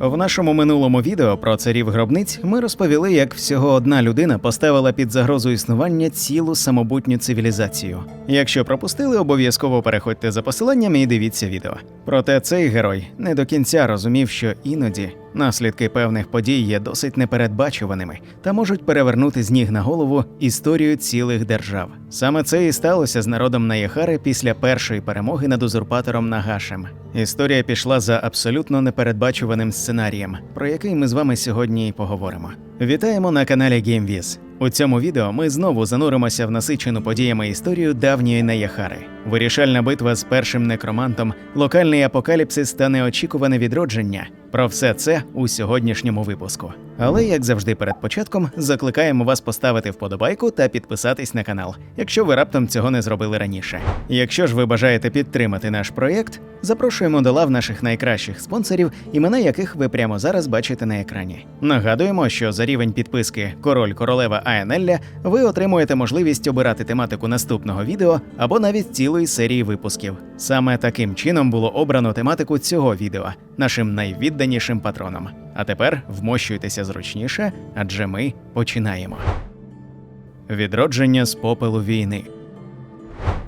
В нашому минулому відео про царів гробниць ми розповіли, як всього одна людина поставила під загрозу існування цілу самобутню цивілізацію. Якщо пропустили, обов'язково переходьте за посиланням і дивіться відео. Проте цей герой не до кінця розумів, що іноді наслідки певних подій є досить непередбачуваними та можуть перевернути з ніг на голову історію цілих держав. Саме це і сталося з народом Наєхари після першої перемоги над узурпатором Нагашем. Історія пішла за абсолютно непередбачуваним сценарієм, про який ми з вами сьогодні і поговоримо. Вітаємо на каналі GameViz. У цьому відео ми знову зануримося в насичену подіями історію давньої Неяхари. Вирішальна битва з першим некромантом, локальний апокаліпсис та неочікуване відродження. Про все це у сьогоднішньому випуску. Але як завжди, перед початком закликаємо вас поставити вподобайку та підписатись на канал, якщо ви раптом цього не зробили раніше. Якщо ж ви бажаєте підтримати наш проєкт, запрошуємо до лав наших найкращих спонсорів, імена яких ви прямо зараз бачите на екрані. Нагадуємо, що за рівень підписки Король Королева Аенелля ви отримуєте можливість обирати тематику наступного відео або навіть цілої серії випусків. Саме таким чином було обрано тематику цього відео нашим найвідданішим патронам. А тепер вмощуйтеся зручніше, адже ми починаємо. Відродження з попелу війни.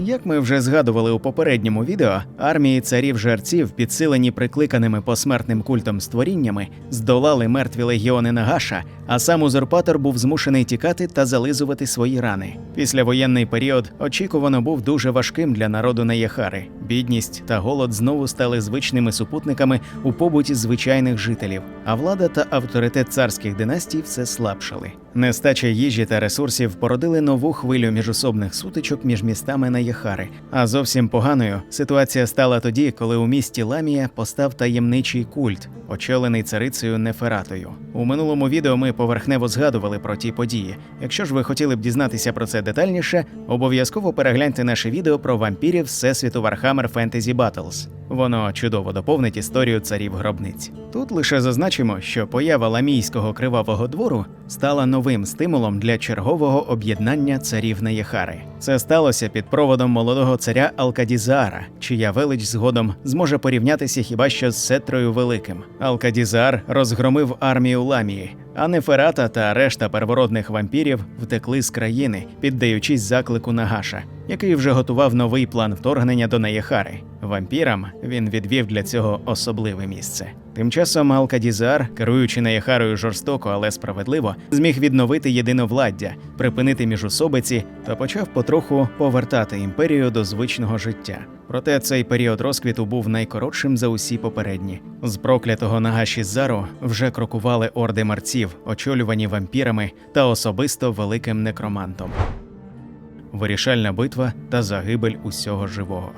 Як ми вже згадували у попередньому відео, армії царів жерців, підсилені прикликаними посмертним культом створіннями, здолали мертві легіони Нагаша, а сам узурпатор був змушений тікати та зализувати свої рани. Післявоєнний період очікувано був дуже важким для народу Наєхари. Бідність та голод знову стали звичними супутниками у побуті звичайних жителів, а влада та авторитет царських династій все слабшали. Нестача їжі та ресурсів породили нову хвилю міжособних сутичок між містами Наєхари. А зовсім поганою ситуація стала тоді, коли у місті Ламія постав таємничий культ, очолений царицею Нефератою. У минулому відео ми поверхнево згадували про ті події. Якщо ж ви хотіли б дізнатися про це детальніше, обов'язково перегляньте наше відео про вампірів Всесвіту Warhammer Fantasy Battles. Воно чудово доповнить історію царів гробниць. Тут лише зазначимо, що поява ламійського кривавого двору стала новим стимулом для чергового об'єднання царів Наєхари. Це сталося під проводом молодого царя Алкадізара, чия велич згодом зможе порівнятися хіба що з Сетрою Великим. Алкадізар розгромив армію Ламії, а Неферата та решта первородних вампірів втекли з країни, піддаючись заклику Нагаша, який вже готував новий план вторгнення до Наєхари. Вампірам він відвів для цього особливе місце. Тим часом Алкадізар, керуючи Наєхарою жорстоко, але справедливо, зміг відновити єдиновладдя, припинити міжусобиці та почав потроху повертати імперію до звичного життя. Проте цей період розквіту був найкоротшим за усі попередні. З проклятого Нагашізару вже крокували орди марців, очолювані вампірами та особисто великим некромантом. Вирішальна битва та загибель усього живого.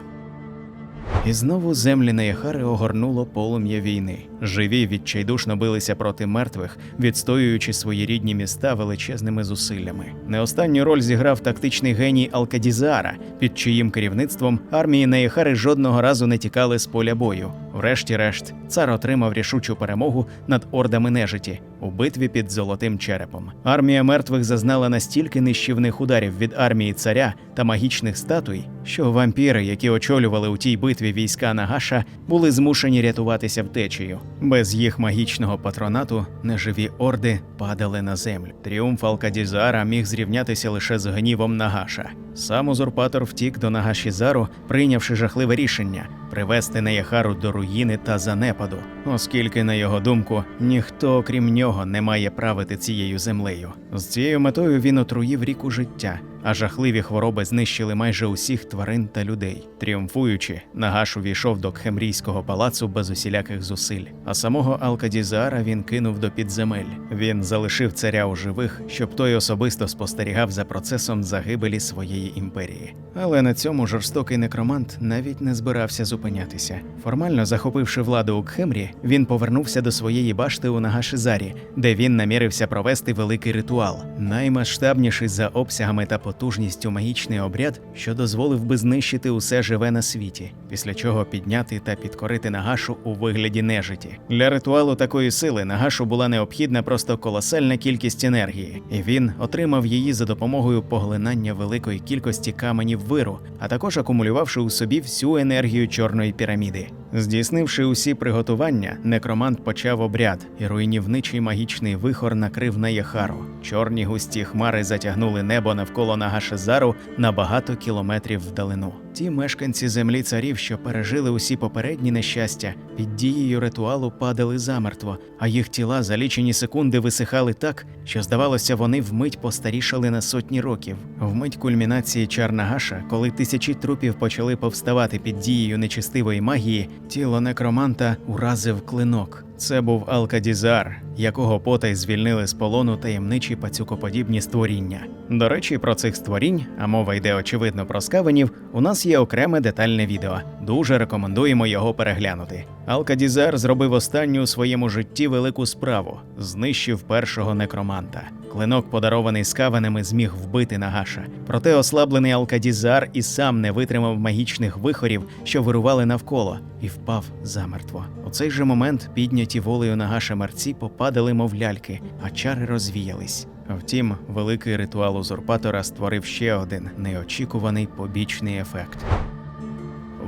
І знову землі Неяхари огорнуло полум'я війни. Живі відчайдушно билися проти мертвих, відстоюючи свої рідні міста величезними зусиллями. Не останню роль зіграв тактичний геній Алкадізара, під чиїм керівництвом армії Неяхари жодного разу не тікали з поля бою. Врешті-решт, цар отримав рішучу перемогу над ордами нежиті у битві під золотим черепом. Армія мертвих зазнала настільки нищівних ударів від армії царя та магічних статуй, що вампіри, які очолювали у тій битві війська Нагаша, були змушені рятуватися втечею. Без їх магічного патронату неживі орди падали на землю. Тріумф Алкадізара міг зрівнятися лише з гнівом Нагаша. Сам узурпатор втік до Нагашізару, прийнявши жахливе рішення привести Неяхару до руїни та занепаду, оскільки, на його думку, ніхто окрім нього не має правити цією землею. З цією метою він отруїв ріку життя, а жахливі хвороби знищили майже усіх тварин та людей. Тріумфуючи, Нагаш увійшов до Кхемрійського палацу без усіляких зусиль, а самого Алкадізара він кинув до підземель. Він залишив царя у живих, щоб той особисто спостерігав за процесом загибелі своєї імперії. Але на цьому жорстокий некромант навіть не збирався зупинятися. Формально захопивши владу у Кхемрі, він повернувся до своєї башти у Нагашизарі, де він намірився провести великий ритуал, наймасштабніший за обсягами та потужністю магічний обряд, що дозволив би знищити усе живе на світі, після чого підняти та підкорити Нагашу у вигляді нежиті. Для ритуалу такої сили Нагашу була необхідна просто колосальна кількість енергії, і він отримав її за допомогою поглинання великої кількості каменів виру, а також акумулювавши у собі всю енергію чорної піраміди. Здійснивши усі приготування, некромант почав обряд, і руйнівничий магічний вихор накрив Наєхару. Чорні густі хмари затягнули небо навколо Нагашезару на багато кілометрів вдалину. Ті мешканці землі царів, що пережили усі попередні нещастя, під дією ритуалу падали замертво, а їх тіла за лічені секунди висихали так, що здавалося, вони вмить постарішали на сотні років. Вмить кульмінації чар Нагаша, коли тисячі трупів почали повставати під дією нечистивої магії, тіло некроманта уразив клинок. Це був Алкадізар, якого потай звільнили з полону таємничі пацюкоподібні створіння. До речі, про цих створінь, а мова йде очевидно про скавенів, у нас є окреме детальне відео. Дуже рекомендуємо його переглянути. Алкадізар зробив останню у своєму житті велику справу знищив першого некроманта. Клинок, подарований скавенами, зміг вбити Нагаша. Проте ослаблений Алкадізар і сам не витримав магічних вихорів, що вирували навколо, і впав замертво. У цей же момент підняті волею Нагаша мерці попадали, мов ляльки, а чари розвіялись. Втім, великий ритуал узурпатора створив ще один неочікуваний побічний ефект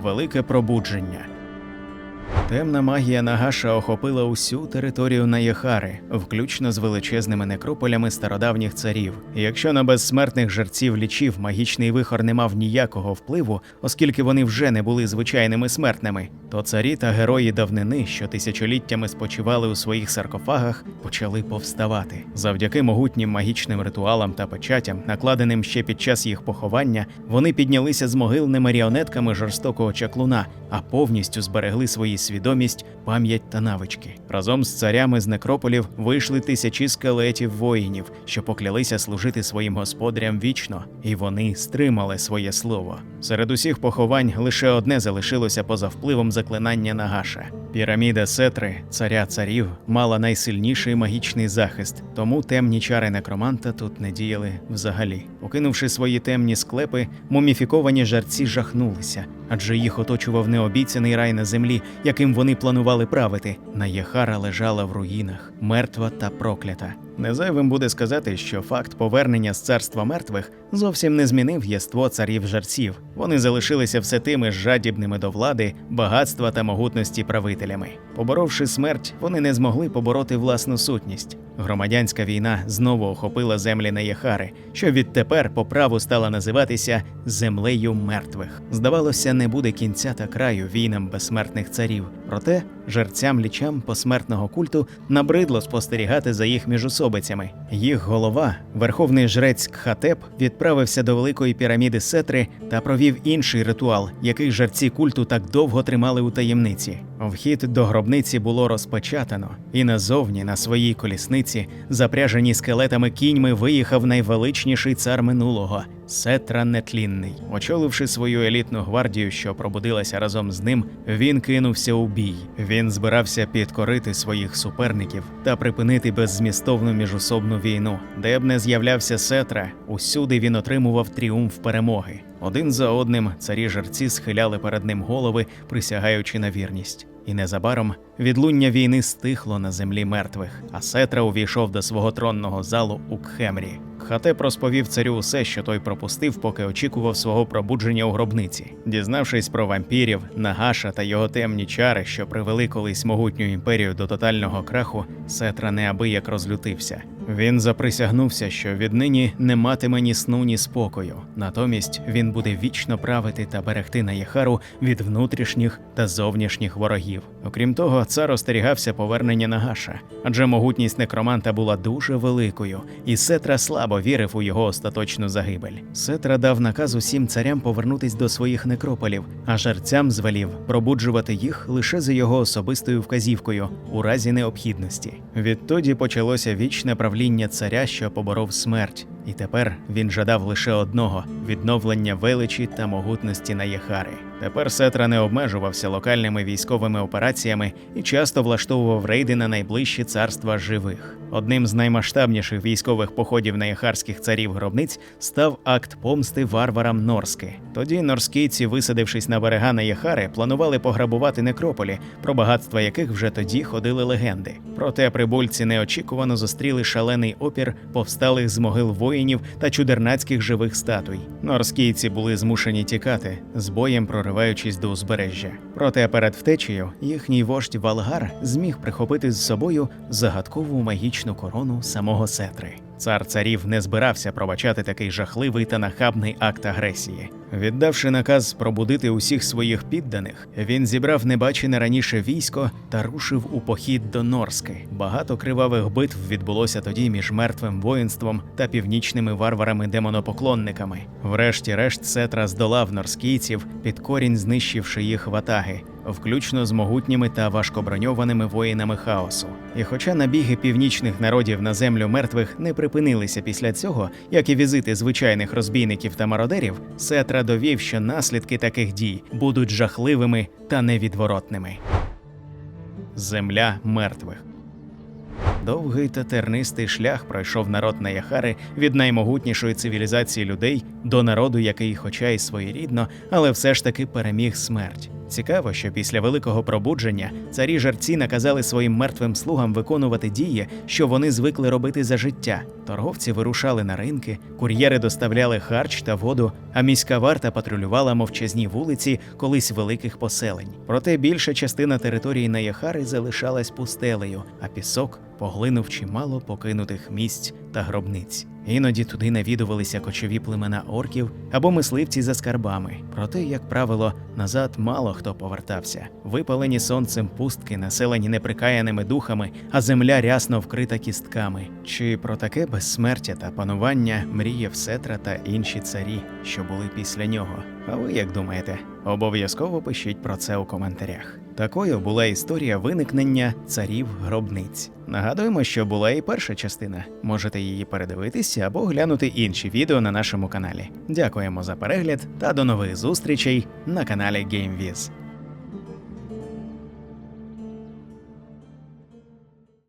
велике пробудження. Темна магія Нагаша охопила усю територію Наєхари, включно з величезними некрополями стародавніх царів. Якщо на безсмертних жерців лічів магічний вихор не мав ніякого впливу, оскільки вони вже не були звичайними смертними, то царі та герої давнини, що тисячоліттями спочивали у своїх саркофагах, почали повставати. Завдяки могутнім магічним ритуалам та печатям, накладеним ще під час їх поховання, вони піднялися з могил не маріонетками жорстокого чаклуна, а повністю зберегли свої свідомість, пам'ять та навички. Разом з царями з некрополів вийшли тисячі скелетів воїнів, що поклялися служити своїм господарям вічно, і вони стримали своє слово. Серед усіх поховань лише одне залишилося поза впливом заклинання Нагаша. Піраміда Сетри, царя царів, мала найсильніший магічний захист, тому темні чари некроманта тут не діяли взагалі. Покинувши свої темні склепи, муміфіковані жарці жахнулися, адже їх оточував необіцяний рай на землі, яким вони планували правити. Наєхара лежала в руїнах, мертва та проклята. Незайвим буде сказати, що факт повернення з царства мертвих зовсім не змінив єство царів жарців. Вони залишилися все тими жадібними до влади, багатства та могутності правителями. Поборовши смерть, вони не змогли побороти власну сутність. Громадянська війна знову охопила землі Наєхари, що відтепер по праву стала називатися землею мертвих. Здавалося, не буде кінця та краю війнам безсмертних царів. Проте жерцям лічам посмертного культу набридло спостерігати за їх міжособицями. Їх голова, верховний жрець Кхатеп, відправився до великої піраміди Сетри та провів інший ритуал, який жерці культу так довго тримали у таємниці. Вхід до гробниці було розпечатано, і назовні на своїй колісниці, запряжені скелетами кіньми, виїхав найвеличніший цар минулого Сетра Нетлінний. Очоливши свою елітну гвардію, що пробудилася разом з ним, він кинувся у бій. Він збирався підкорити своїх суперників та припинити беззмістовну міжособну війну, де б не з'являвся Сетра, усюди він отримував тріумф перемоги. Один за одним царі жерці схиляли перед ним голови, присягаючи на вірність. І незабаром відлуння війни стихло на землі мертвих, а Сетра увійшов до свого тронного залу у Кхемрі. Хатеп розповів царю усе, що той пропустив, поки очікував свого пробудження у гробниці. Дізнавшись про вампірів, Нагаша та його темні чари, що привели колись могутню імперію до тотального краху, Сетра неабияк розлютився. Він заприсягнувся, що віднині не матиме ні сну, ні спокою. Натомість він буде вічно правити та берегти Наєхару від внутрішніх та зовнішніх ворогів. Окрім того, цар остерігався повернення Нагаша, адже могутність некроманта була дуже великою, і Сетра слабо вірив у його остаточну загибель. Сетра дав наказ усім царям повернутись до своїх некрополів, а жерцям звелів пробуджувати їх лише за його особистою вказівкою у разі необхідності. Відтоді почалося вічне правління царя, що поборов смерть. І тепер він жадав лише одного відновлення величі та могутності Наєхари. Тепер Сетра не обмежувався локальними військовими операціями і часто влаштовував рейди на найближчі царства живих. Одним з наймасштабніших військових походів наєхарських царів гробниць став акт помсти варварам Норски. Тоді норскійці, висадившись на берега Наєхари, планували пограбувати некрополі, про багатства яких вже тоді ходили легенди. Проте прибульці неочікувано зустріли шалений опір повсталих з могил воїнів воїнів та чудернацьких живих статуй. Норскійці були змушені тікати, з боєм прориваючись до узбережжя. Проте перед втечею їхній вождь Валгар зміг прихопити з собою загадкову магічну корону самого Сетри. Цар царів не збирався пробачати такий жахливий та нахабний акт агресії. Віддавши наказ пробудити усіх своїх підданих, він зібрав небачене раніше військо та рушив у похід до Норски. Багато кривавих битв відбулося тоді між мертвим воїнством та північними варварами-демонопоклонниками. Врешті-решт Сетра здолав норскійців, під корінь знищивши їх ватаги, включно з могутніми та важкоброньованими воїнами хаосу. І хоча набіги північних народів на землю мертвих не припинилися після цього, як і візити звичайних розбійників та мародерів, Сетра довів, що наслідки таких дій будуть жахливими та невідворотними. Земля мертвих. Довгий та тернистий шлях пройшов народ Наяхари від наймогутнішої цивілізації людей до народу, який, хоча й своєрідно, але все ж таки переміг смерть. Цікаво, що після великого пробудження царі жерці наказали своїм мертвим слугам виконувати дії, що вони звикли робити за життя. Торговці вирушали на ринки, кур'єри доставляли харч та воду, а міська варта патрулювала мовчазні вулиці колись великих поселень. Проте більша частина території Наяхари залишалась пустелею, а пісок поглинув чимало покинутих місць та гробниць. Іноді туди навідувалися кочові племена орків або мисливці за скарбами. Проте, як правило, назад мало хто повертався. Випалені сонцем пустки, населені неприкаяними духами, а земля рясно вкрита кістками. Чи про таке безсмертя та панування мріяв Сетра та інші царі, що були після нього? А ви як думаєте? Обов'язково пишіть про це у коментарях. Такою була історія виникнення царів гробниць. Нагадуємо, що була і перша частина. Можете її передивитися або глянути інші відео на нашому каналі. Дякуємо за перегляд та до нових зустрічей на каналі GameViz.